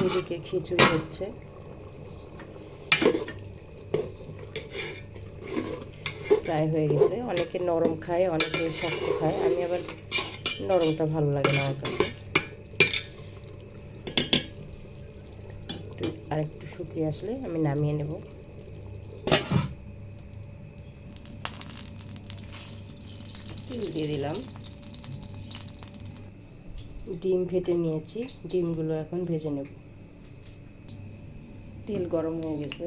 এইদিকে খিচুড়ি হচ্ছে। প্রায় হয়ে গেছে। অনেকে নরম খায়, অনেকে শক্ত খায়। আমি আবার নরমটা ভালো লাগে না আমার কাছে। একটু আরেকটু শুকিয়ে আসলে আমি নামিয়ে নেব। দিয়ে দিলাম। ডিম ভেজে নিয়েছি। ডিমগুলো এখন ভেজে নেব। তেল গরম হয়ে গেছে।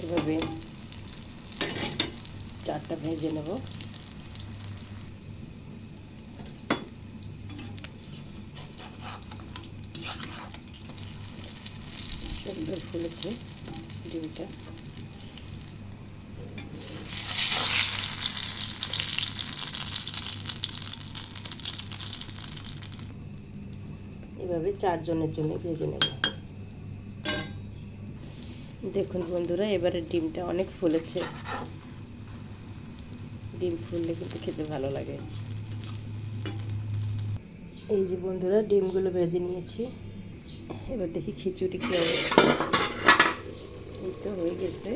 এভাবে চারটা ভেজে নেব। সুন্দর ফুলেছে ডিমটা। এভাবে চারজনের জন্য ভেজে নেব। দেখুন বন্ধুরা, এবারে ডিমটা অনেক ফুলেছে। ডিম ফুললে কিন্তু খেতে ভালো লাগে। এই যে বন্ধুরা, ডিমগুলো ভেজে নিয়েছি। এবার দেখি খিচুড়ি কী হবে এই তো হয়ে গেছে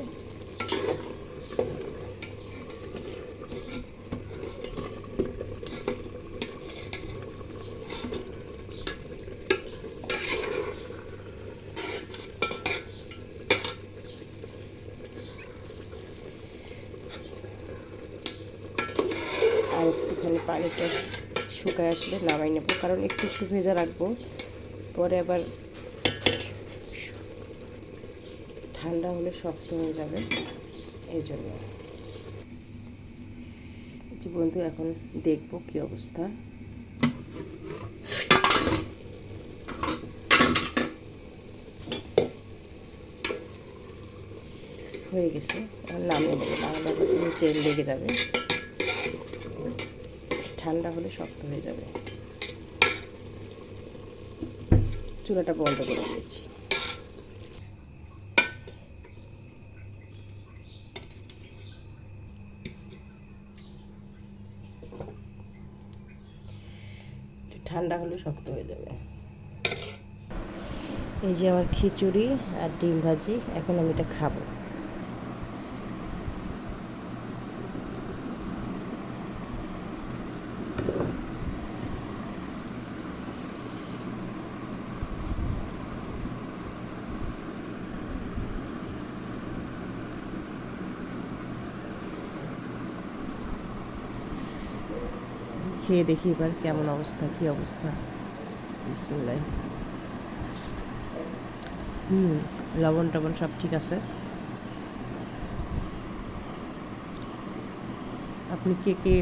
আর একটুখানি পানিটা শুকায় আসলে নামাই নেব, কারণ একটু একটু ভেজা রাখব। পরে আবার ঠান্ডা হলে শক্ত হয়ে যাবে, এই জন্য। বন্ধু, এখন দেখব কি অবস্থা। হয়ে গেছে, আর নামিয়ে নেব আবার নিচে লেগে যাবে। ঠান্ডা হলে শক্ত হয়ে যাবে। চুলাটা বন্ধ করে দিয়েছি ঠান্ডা হলে শক্ত হয়ে যাবে। এই যে আমার খিচুড়ি আর ডিম ভাজি, এখন আমি এটা খাব। খেয়ে দেখি এবার কেমন অবস্থা, কি অবস্থা? বিসমুল্লাহ। হুম লবণ টবণ সব ঠিক আছে? আপনি কে কে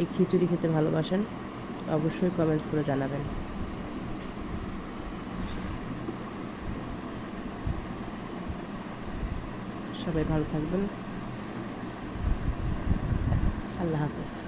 এই খিচুড়ি খেতে ভালোবাসেন, অবশ্যই কমেন্টস করে জানাবেন। সবাই ভালো থাকবেন। আল্লাহ হাফেজ।